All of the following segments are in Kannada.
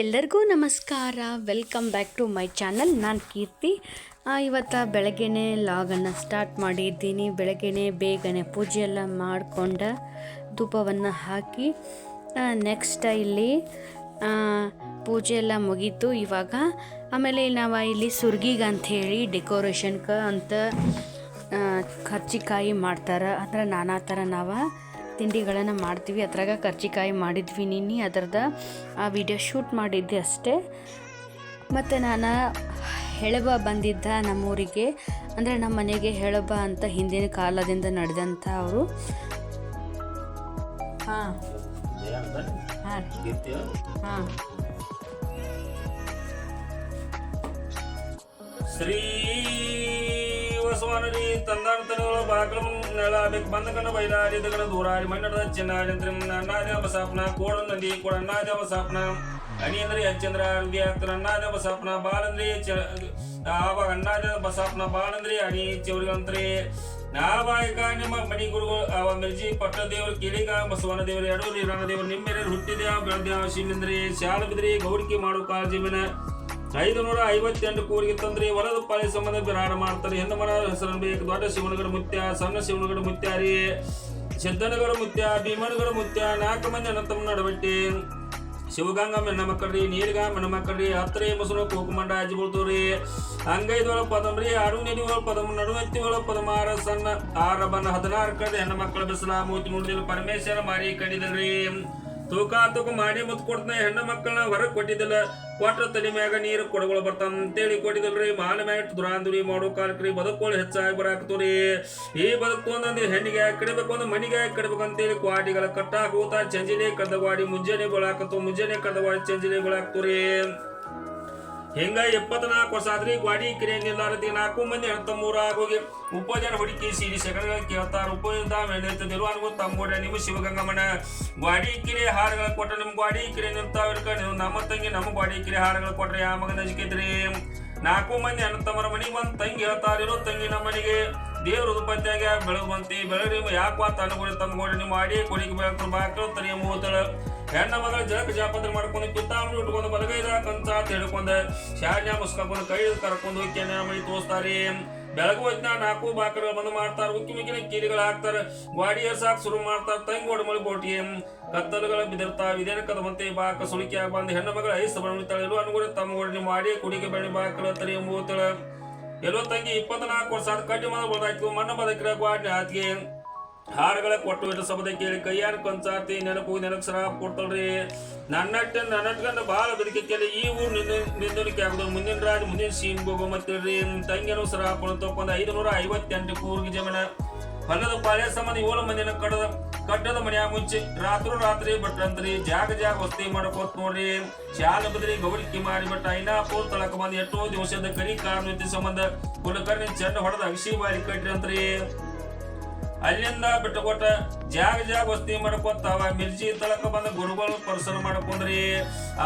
ಎಲ್ಲರಿಗೂ ನಮಸ್ಕಾರ. Welcome back to my channel ನಾನು ಕೀರ್ತಿ. ಇವತ್ತು ಬೆಳಗ್ಗೆನೇ ಲಾಗನ್ನು ಸ್ಟಾರ್ಟ್ ಮಾಡಿದ್ದೀನಿ. ಬೆಳಗ್ಗೆನೇ ಬೇಗನೆ ಪೂಜೆ ಎಲ್ಲ ಮಾಡಿಕೊಂಡು ಧೂಪವನ್ನು ಹಾಕಿ ನೆಕ್ಸ್ಟ್ ಇಲ್ಲಿ ಪೂಜೆ ಎಲ್ಲ ಮುಗೀತು ಇವಾಗ. ಆಮೇಲೆ ನಾವು ಇಲ್ಲಿ ಸುರ್ಗಿಗೆ ಅಂಥೇಳಿ ಡೆಕೋರೇಷನ್ಗೆ ಅಂತ ಖರ್ಚಿಕಾಯಿ ಮಾಡ್ತಾರೆ. ಅಂದ್ರೆ ನಾನಾ ಥರ ನಾವು ತಿಂಡಿಗಳನ್ನು ಮಾಡ್ತೀವಿ. ಅದ್ರಾಗ ಕರ್ಜಿಕಾಯಿ ಮಾಡಿದ್ವಿ ನಿನ್ನೆ. ಅದರದ ಆ ವಿಡಿಯೋ ಶೂಟ್ ಮಾಡಿದ್ದೆ ಅಷ್ಟೇ. ಮತ್ತು ನಾನು ಹೆಳಬ ಬಂದಿದ್ದ ನಮ್ಮೂರಿಗೆ. ಅಂದರೆ ನಮ್ಮ ಮನೆಗೆ ಹೆಳಬ ಅಂತ ಹಿಂದಿನ ಕಾಲದಿಂದ ನಡೆದಂಥ ಅವರು. ಹಾಂ. ಹಾಂ. ಹಾಂ. ಶ್ರೀ ವಸವಾನರಿ ತಂದಾನ ತನಗಳ ಬಾಕಲ ನೆಲ ಬೇಕು ಬಂದ ಕಣ ಬೈಲಾರಿ ದಗನ ದೂರಾರಿ. ಮಣ್ಣದ ಚಿನ್ನಾರಿ ಅಂದ್ರೆ ಅನ್ನಾದ ಬಸಾಪನ ಕೋಡ ನದಿ ಕೋಡ ಅನ್ನಾದ ಬಸಾಪನ ಅಣಿ ಅಂದ್ರೆ ಹೆಚ್ಚಂದ್ರ ಅರ್ಧಿ ಆಗ್ತಾರ ಅನ್ನಾದ ಬಸಾಪನ ಅಂದ್ರೆ ಆವಾಗ ಅನ್ನಾದ ಬಸಾಪನ ಬಾಳಂದ್ರಿ ಅಣಿ ಚೌರಿಗಂತ್ರಿ ನಿಮ್ಮ ಮಣಿ ಗುರುಗಳು, ಅವ ಮಿರ್ಜಿ ಪಟ್ಟ ದೇವರು ಕಿಳಿಗ ಬಸವನ ದೇವರು, ಎಡೂರಿ ರಣ ದೇವರು. ನಿಮ್ಮೆರೆ ಹುಟ್ಟಿದೆ ಬೆಳೆದ ಶಿಮಿಂದ್ರಿ ಶಾಲ ಬಿದ್ರಿ ಗೌಡಿಕೆ ಮಾಡೋ ಕಾಳಜಿಮಿನ ಐದು ನೂರ ಐವತ್ತೆಂಟು ಕೂರಿಗೆ ತಂದ್ರೆ ಹೊಲದ ಪಾಳಿ ಸಂಬಂಧ ಬಿರಾಡ ಮಾಡ್ತಾರೆ. ಹೆಣ್ಣು ಮನ ಹೆಸರನ್ನು ಬೇಕು. ದೊಡ್ಡ ಶಿವನಗಡ ಮುತ್ಯ, ಸಣ್ಣ ಶಿವನಗಡ ಮುತ್ಯಾರಿ ಸಿದ್ದನಗರ ಮುತ್ಯ ಭೀಮನಗಡ ಮುತ್ಯ, ನಾಲ್ಕು ಮಂದಿ ಅನಂತಮ್ಮ ನಡಬಟ್ಟಿ ಶಿವಗಂಗಾ ಮೆಣ್ಣ ಮಕ್ಕಳ್ರಿ ನೀರ್ಗ ಮೆಣ್ಣ ಮಕ್ಕಳ್ರಿ ಹತ್ತರೆ ಮಸನು ಕೋಕುಮಂಡ ಅಜ್ಜಿ ಬೀಳ್ತವ್ರಿ ಅಂಗೈದೊಳ ಪದಮ್ರಿ ಪದಮ್ ನಡುವತ್ತಿ ಒಳ ಪದಮಾರ ಸಣ್ಣ, ಆರ ಬನ್ನ ಹದಿನಾರು ಕಡೆ ಹೆಣ್ಣು ಮಕ್ಕಳ ಬಿಸಿಲ ಮೂತಿ ನೋಡಿದಿಲ್ಲ ಪರಮೇಶ್ವರ ಮಾರಿ ಕಡಿದಲ್ರಿ. ತೂಕ ತೂಕ ಮಾಡಿ ಮುತ್ ಕೊಡ್ತಾನೆ. ಹೆಣ್ಣು ಮಕ್ಕಳನ್ನ ಹೊರಗೆ ಕೊಟ್ಟಿದ್ದಿಲ್ಲ ಕೊಟ್ರ ತಲೆ ಮ್ಯಾಗ ನೀರು ಕೊಡಗಳು ಬರ್ತಾನ ಅಂತೇಳಿ ಕೊಟ್ಟಿದ್ದಲ್ರಿ. ಮಾನ ಮ್ಯಾಗ ದುರಾಂದುರಿ ಮಾಡೋ ಕಾಲಕ್ರಿ. ಬದುಕೋಳು ಹೆಚ್ಚಾಗಿ ಬರಾಕ್ತವ್ರಿ ಈ ಬದುಕು ಒಂದೊಂದು ಹೆಣ್ಣಿಗೆ ಕಡಬೇಕು? ಒಂದು ಮನಿಗೆ ಕಡಿಬೇಕು ಅಂತೇಳಿ ಕ್ವಾಡಿಗಳ ಕಟ್ಟಾಕ ಚಂಜಿನೇ ಕಡ್ದವಾಡಿ, ಮುಂಜಾನೆ ಬಳಾಕತ್ತು ಮುಂಜಾನೆ ಕಡ್ದವಾಡಿ ಚಂಜಿನೇ ಚಂಜಿಲೆ ಗೊಳಾಕ್ತವ್ರಿ ಹಿಂಗ ಎಪ್ಪತ್ನಾಲ್ಕು ವರ್ಷ ಆದ್ರಿ ಗಾಡಿ ಕಿರಿಯಂಗಿಲ್ಲ ನಿಲ್ಲಾರತಿ ನಾಲ್ಕು ಮಂದಿ ತಮ್ಮೂರ ಆಗೋಗಿ ಉಪಜನ ಹುಡುಕಿ ಸಿಡಿ ಸೆಕೆಂಡ್ಗಳ ಕೇಳ್ತಾರ. ಉಪಯೋಗ ಮೆಣೈತೆ ನಿರ್ವಾಣಗೂ ತಮ್ಮೂರ. ನಿಮ್ಮ ಶಿವಗಂಗಮ್ಮನ ಗಾಡಿ ಕಿರೆ ಹಾರಗಳ ಕೊಟ್ಟ ನಿಮ್ ಗಾಡಿ ಕಿರೆ ನಿಂತಾವಿರ್ಕ ನೀವು ನಮ್ಮ ತಂಗಿ, ನಮ್ಮ ಗಾಡಿ ಕಿರೆ ಹಾರಗಳ ಕೊಟ್ರೆ ಯಾವ ಮಗನ ನಜಿಕಿದ್ರಿ ನಾಲ್ಕು ಮಂದಿ ಅಣ್ಣ ತಮ್ಮರ ಮನೆಗೆ ಬಂದು ತಂಗಿ ಹೇಳ್ತಾರಿರೋ. ತಂಗಿ ನಮ್ಮ ಮನೆಗೆ ದೇವ್ರ ಉತ್ಪತ್ತಿಯಾಗ ಬೆಳಗ್ ಬಂತಿ ಬೆಳಗ್ರಿ ಯಾಕೆ ಮಾತು ಅನುಗುಣ ತಮ್ಮ ಗೋಡಿ ನಿಮ್ಮ ಮಾಡಿ ಕೊಡಿಗೆ ಬೆಳಕು ಬಾಕಲು ತರಿಯ ಮೂತಳ ಹೆಣ್ಣ ಮಗಳ ಜಳಕ ಜಾಪತ್ರ ಮಾಡ್ಕೊಂಡು ಪಿತ್ತಾಂಬರಿ ಉಟ್ಕೊಂಡು ಬಲಗೈದ ಕಂತ ಅಂತ ಹೇಳ್ಕೊಂಡ ಶಾನ್ಯ ಮುಸ್ಕೊಂಡು ಕೈ ಕರ್ಕೊಂಡು ಕೆನೆ ಮಳಿ ತೋರಿಸ್ತಾರೆ. ಬೆಳಗು ಹೊತ್ತಿನ ನಾಲ್ಕು ಬಾಕರ ಬಂದು ಮಾಡ್ತಾರ. ಉಕ್ಕಿ ಮಿಕ್ಕಿನ ಕೀರಿಗಳು ಹಾಕ್ತಾರ. ಗಾಡಿ ಎರ್ಸಾಕ್ ಶುರು ಮಾಡ್ತಾರ. ತಂಗಿ ಒಡಮಳಿ ಬೋಟಿ. ಕತ್ತಲುಗಳ ಬಿದಿರ್ತಾವ. ಇದೇನ ಮತ್ತೆ ಬಾಕ ಸುಳಿಕೆ ಬಂದು ಹೆಣ್ಣು ಮಗಳ ಐಸ್ ಬಣ್ಣಿತಾಳೆ ಎಲ್ಲೋ ಅನುಗುಣ ತಮ್ಮ ಓಡಿ ಮಾಡಿ ಕುಡಿಗೆ ಬೆಣ್ಣೆ ಬಾಕಳ ತರಿ ಮೂತಳ ಎಲ್ಲೋ ತಂಗಿ ಇಪ್ಪತ್ನಾಲ್ಕು ವರ್ಷ ಆದ ಕಡ್ಡಿ ಮನ ಬದಾಯ್ತು ಮಣ್ಣ ಬದಕಿರ ಗಾಡಿ ಆತ್ಗೆ ಹಾರಗಳ ಕೊಟ್ಟು ಇಟ್ಟು ಸಬದ ಕೇಳಿ ಕೈಯಾರ ಕಂಚಾತಿ ನೆನಪು ನೆನಕ್ಸರ ಸರ ಕೊಡ್ತಾಳ್ರಿ. ನನ್ನಟ್ಟ ನನ್ನಟ್ಗಂದ ಬಾಳ ಕೇಳಿ ಈ ಊರು ನಿಂದ ನಿಂದಲಿಕ್ಕೆ ಆಗುದು. ಮುಂದಿನ ರಾಜ ಮುಂದಿನ ಸೀನ್ ಹೋಗೋ ಮತ್ತಿರ್ರಿ ತಂಗಿಯನ್ನು ಸರ ತಗೊಂಡು ಐದು ನೂರ ಐವತ್ತೆಂಟು ಕೂರ್ಗಿ ಜಮನ ಹೊಲದ ಪಾಳೆ ಸಂಬಂಧ ಏಳು ಮಂದಿನ ಕಡದ ಕಟ್ಟದ ಮನೆಯ ಮುಂಚೆ ರಾತ್ರಿ ರಾತ್ರಿ ಬಟ್ರಂತ್ರಿ ಜಾಗ ಜಾಗ ವಸ್ತಿ ಮಾಡ್ಕೋತ್ ನೋಡ್ರಿ. ಶಾಲ ಬದ್ರಿ ಗೌರಿಕೆ ಮಾಡಿ ಬಟ್ ಐನಾ ಪೋಲ್ ತಳಕ ಬಂದ್ ಎಷ್ಟೋ ದಿವಸದ ಕರಿ ಕಾರಣತಿ ಸಂಬಂಧ ಕುಲಕರ್ಣಿ ಚೆಂಡ ಹೊಡೆದ ಅಗಸಿ ಬಾರಿ ಕಟ್ರಿ ಅಂತ್ರಿ. ಅಲ್ಲಿಂದ ಬಿಟ್ಟುಕೊಟ್ಟ ಜಾಗ ಜಾಗ ವಸ್ತಿ ಮಾಡ್ಕೊತ ಅವ ಮಿರ್ಜಿ ತಳಕ ಬಂದ ಗುರುಗಳ ಪರ್ಸನ್ ಮಾಡ್ಕೊಂಡ್ರಿ.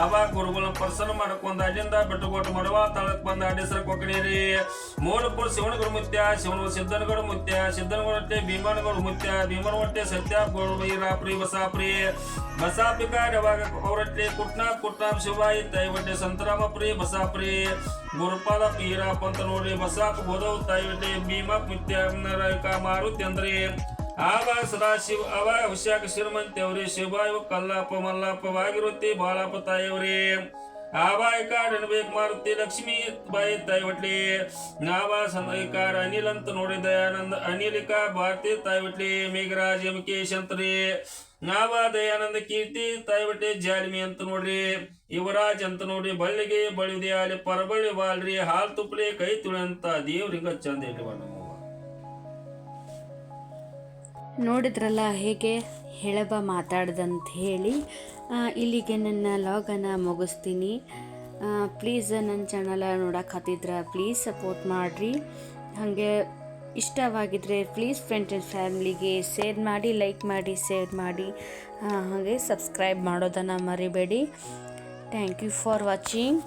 ಅವಾಗ ಗುರುಗಳ ಪರ್ಸನ್ ಮಾಡ್ಕೊಂಡ್ ಅಲ್ಲಿಂದ ಬೆಟ್ಟುಕೋಟ ಮಡವ ತಳಕ್ ಬಂದ ಅಡಿಸರ ಕೊಕ್ಕಣಿರಿ ಮೂಲಪುರ ಶಿವನಗುರು ಮುತ್ಯ ಶಿವನ ಸಿದ್ದನಗಡ ಮುತ್ಯ, ಸಿದ್ದನಗಡ ಭೀಮನಗೌಡ ಮುತ್ಯ ಭೀಮನ ಹೊಟ್ಟೆ ಸತ್ಯ ವೀರಾಪ್ರಿ, ಬಸಾಪ್ರಿ. ಬಸಾಪಿಕಾರ ಯಾವಾಗ ಕುಟ್ನ ಕುಟ್ನ ಶಿವಾಯಿ ತೈವಟ್ಟೆ ಸಂತರಾಮಪ್ರಿ, ಬಸಾಪ್ರಿ. ಗುರುಪಾದ ಪೀರಾಪ್ ಅಂತ ನೋಡ್ರಿ, ಬಸಾಪ್ ಗೋದವ್ ತೈವಟ್ಟೆ ಭೀಮ ಮುತ್ಯ ಮಾರುತಿ ಅಂದ್ರಿ. ಆವಾಗ ಸದಾಶಿವ ಅವ ಹುಷಾಕ ಶ್ರೀಮಂತಿ ಅವ್ರಿ, ಶಿವಾಯು ಕಲ್ಲಪ್ಪ ಮಲ್ಲಪ್ಪ ವಾಗಿರುತ್ತಿ ಬಾಳಪ್ಪ ತಾಯಿಯವ್ರಿ. ಆವಾಯ ಕಾಡ್ ಅನ್ಬೇಕು ಮಾರುತಿ ಲಕ್ಷ್ಮೀ ಬಾಯಿ ತಾಯಿ ಒಟ್ಲಿ ನಾವ ಸಂದೈಕಾರ ಅನಿಲ್ ಅಂತ ನೋಡಿ ದಯಾನಂದ, ಅನಿಲಿಕ ಭಾರತಿ ತಾಯಿ ಒಟ್ಲಿ ಮೇಘರಾಜ್ ಯಮಕೇಶ್ ಅಂತ್ರಿ. ನಾವ ದಯಾನಂದ ಕೀರ್ತಿ ತಾಯಿ ಒಟ್ಲಿ ಜಾಲಿಮಿ ಅಂತ ನೋಡ್ರಿ. ಯುವರಾಜ್ ಅಂತ ನೋಡ್ರಿ, ಬಳ್ಳಿಗೆ ಬಳಿದೆ ಅಲ್ಲಿ ಪರಬಳ್ಳಿ ಬಾಲ್ರಿ ಹಾಲ್ ತುಪ್ಪಲಿ ಕೈ ತುಳಿ ಅಂತ ದೇವ್ರಿಂಗ ಚಂದ ಇಟ್ವ ನೋಡಿದ್ರಲ್ಲ ಹೇಗೆ ಹೆಳಬ ಮಾತಾಡ್ದಂತ ಹೇಳಿ ಇಲ್ಲಿಗೆ ನನ್ನ ಲಾಗನ್ನು ಮುಗಿಸ್ತೀನಿ. ಪ್ಲೀಸ್ ನನ್ನ ಚಾನಲ ನೋಡಕ್ಕೆ ಹತ್ತಿದ್ರೆ ಪ್ಲೀಸ್ ಸಪೋರ್ಟ್ ಮಾಡಿರಿ. ಹಾಗೆ ಇಷ್ಟವಾಗಿದ್ದರೆ ಪ್ಲೀಸ್ ಫ್ರೆಂಡ್ಸ್ ಆ್ಯಂಡ್ ಫ್ಯಾಮ್ಲಿಗೆ ಶೇರ್ ಮಾಡಿ ಲೈಕ್ ಮಾಡಿ ಶೇರ್ ಮಾಡಿ. ಹಾಗೆ ಸಬ್ಸ್ಕ್ರೈಬ್ ಮಾಡೋದನ್ನು ಮರಿಬೇಡಿ. Thank you for watching